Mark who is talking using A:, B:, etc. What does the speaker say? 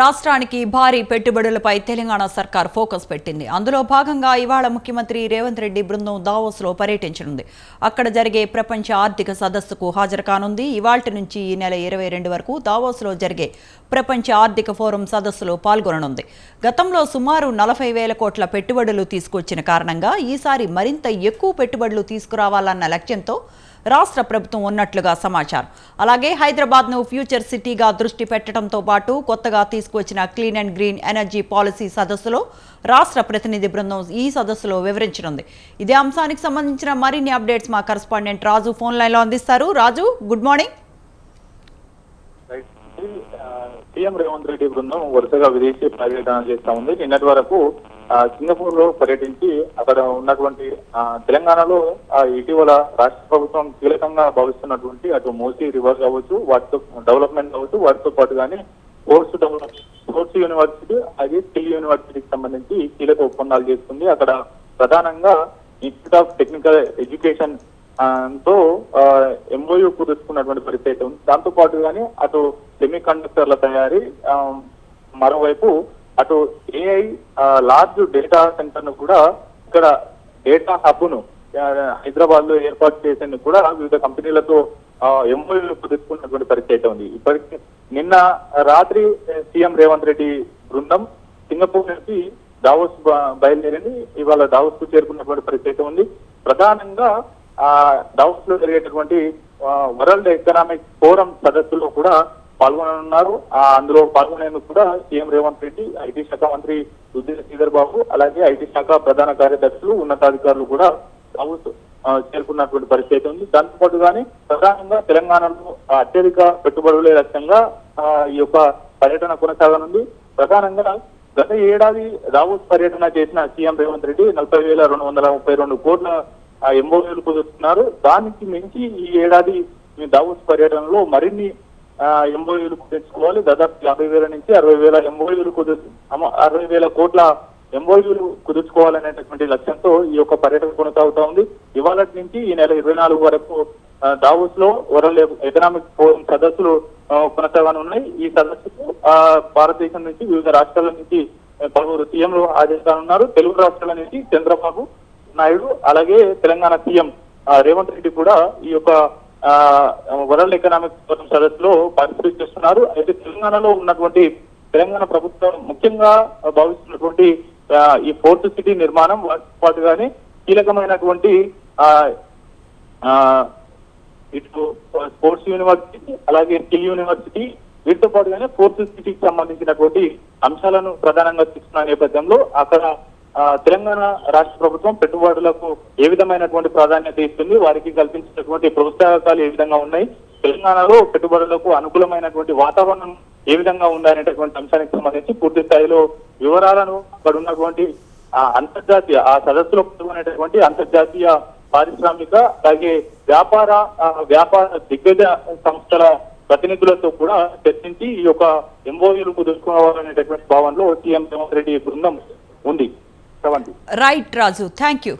A: రాష్ట్రానికి భారీ పెట్టుబడులపై తెలంగాణ సర్కార్ ఫోకస్ పెట్టింది. అందులో భాగంగా ఇవాళ ముఖ్యమంత్రి రేవంత్ రెడ్డి బృందం దావోస్లో పర్యటించనుంది. అక్కడ జరిగే ప్రపంచ ఆర్థిక సదస్సుకు హాజరు కానుంది. ఇవాల్టి నుంచి ఈ నెల ఇరవై రెండు వరకు దావోస్లో జరిగే ప్రపంచ ఆర్థిక ఫోరం సదస్సులో పాల్గొననుంది. గతంలో సుమారు నలభై వేల కోట్ల పెట్టుబడులు తీసుకొచ్చిన కారణంగా ఈసారి మరింత ఎక్కువ పెట్టుబడులు తీసుకురావాలన్న లక్ష్యంతో రాష్ట్ర ప్రభుత్వం ఉన్నట్లుగా సమాచారం. అలాగే హైదరాబాద్ను ఫ్యూచర్ సిటీగా దృష్టి పెట్టడంతో పాటు కొత్తగా తీసుకువచ్చిన clean and green energy policy సదస్సులో రాష్ట్ర ప్రతినిధి బృందం ఈ సదస్సులో వివరించనుంది. ఇదే అంశానికి సంబంధించిన మరిన్ని అప్డేట్స్ మా కరస్పాండెంట్ రాజు ఫోన్ లైన్లో అందిస్తారు. Raju good morning.
B: CM Revanth Reddy బృందం వరుసగా విదేశీ పర్యటన చేస్తా ఉంది. నిన్నటి వరకు సింగపూర్లో పర్యటించి అక్కడ ఉన్నటువంటి తెలంగాణలో ఇటీవల రాష్ట్ర ప్రభుత్వం కీలకంగా భావిస్తున్నటువంటి అటు మూసీ రివర్ కావచ్చు వాటితో డెవలప్మెంట్ కావచ్చు వాటితో పాటు కానీ కోర్సు డెవలప్ కోర్సు యూనివర్సిటీ అది స్కిల్ యూనివర్సిటీకి సంబంధించి కీలక ఒప్పందాలు చేసుకుంది. అక్కడ ప్రధానంగా ఇన్స్టిట్యూట్ ఆఫ్ టెక్నికల్ ఎడ్యుకేషన్తో ఎంఓయూ కుదుర్చుకున్నటువంటి పరిస్థితి ఉంది. దాంతో పాటు కానీ అటు సెమీ కండక్టర్ల తయారీ మరోవైపు అటు ఏఐ లార్జ్ డేటా సెంటర్ను కూడా ఇక్కడ డేటా హబ్ను హైదరాబాద్లో ఏర్పాటు చేసేందుకు కూడా వివిధ కంపెనీలతో ఎంఓయూలు కుదుర్చుకున్నటువంటి పరిస్థితి ఉంది. ఇప్పటికి నిన్న రాత్రి సీఎం రేవంత్ రెడ్డి బృందం సింగపూర్ నుంచి దావోస్ బ- బయలుదేరింది. ఇవాళ దావోస్కు చేరుకున్నటువంటి పరిస్థితి ఉంది. ప్రధానంగా ఆ దావోస్లో జరిగేటటువంటి వరల్డ్ ఎకనామిక్ ఫోరం సదస్సులో కూడా పాల్గొననున్నారు. ఆ అందులో పాల్గొనేందుకు కూడా సీఎం రేవంత్ రెడ్డి ఐటీ శాఖ మంత్రి ఉద్యోగ శ్రీధర్ బాబు అలాగే ఐటీ శాఖ ప్రధాన కార్యదర్శులు ఉన్నతాధికారులు కూడా దావోస్ చేరుకున్నటువంటి పరిస్థితి ఉంది. దాంతో పాటుగానే ప్రధానంగా తెలంగాణలో అత్యధిక పెట్టుబడులే లక్ష్యంగా ఆ, ఈ యొక్క పర్యటన కొనసాగనుంది. ప్రధానంగా గత ఏడాది దావోస్ పర్యటన చేసిన సీఎం రేవంత్ రెడ్డి నలభై వేల రెండు వందల ముప్పై రెండు కోట్ల ఎంఓయూలు కుదురుతున్నారు దానికి మించి ఈ ఏడాది దావోస్ పర్యటనలో మరిన్ని ఎంఓయూలు కుదుర్చుకోవాలి. దాదాపు యాభై వేల నుంచి అరవై వేల ఎంఓయూలు కుదు అరవై వేల కోట్ల ఎంఓయూలు కుదుర్చుకోవాలనేటటువంటి లక్ష్యంతో ఈ యొక్క పర్యటన కొనసాగుతా ఉంది. ఇవాళ నుంచి ఈ నెల ఇరవై నాలుగు వరకు దావోస్లో వరల్డ్ ఎకనామిక్ ఫోరం సదస్సులు కొనసాగనున్నాయి ఈ సదస్సుకు ఆ, భారతదేశం నుంచి వివిధ రాష్ట్రాల నుంచి పలువురు సీఎంలు హాజరుకానున్నారు తెలుగు రాష్ట్రాల నుంచి చంద్రబాబు నాయుడు అలాగే తెలంగాణ సీఎం ఆ, రేవంత్ రెడ్డి కూడా ఈ యొక్క వరల్డ్ ఎకనామిక్ ఫోరం సదస్సులో పార్టిసిపేట్ చేస్తున్నారు. అయితే తెలంగాణలో ఉన్నటువంటి తెలంగాణ ప్రభుత్వం ముఖ్యంగా భావిస్తున్నటువంటి ఈ ఫోర్త్ సిటీ నిర్మాణం వాటితో పాటుగానే కీలకమైనటువంటి ఆ, ఇటు స్పోర్ట్స్ యూనివర్సిటీ అలాగే స్కిల్ యూనివర్సిటీ వీటితో పాటుగానే ఫోర్త్ సిటీకి సంబంధించినటువంటి అంశాలను ప్రధానంగా తీసుకున్న నేపథ్యంలో అక్కడ తెలంగాణ రాష్ట్ర ప్రభుత్వం పెట్టుబడులకు ఏ విధమైనటువంటి ప్రాధాన్యత ఇస్తుంది? వారికి కల్పించినటువంటి ప్రోత్సాహకాలు ఏ విధంగా ఉన్నాయి? తెలంగాణలో పెట్టుబడులకు అనుకూలమైనటువంటి వాతావరణం ఏ విధంగా ఉందనేటటువంటి అంశానికి సంబంధించి పూర్తి స్థాయిలో వివరాలను అక్కడ ఉన్నటువంటి ఆ అంతర్జాతీయ ఆ సదస్సులో పాల్గొనేటటువంటి అంతర్జాతీయ పారిశ్రామిక అలాగే వ్యాపార వ్యాపార దిగ్గజ సంస్థల ప్రతినిధులతో కూడా చర్చించి ఈ యొక్క ఎంఓయూలు కుదుర్చుకోవాలనేటటువంటి భావనలో సీఎం రేవంత్ రెడ్డి బృందం ఉంది.
A: Right, Razu. Thank you.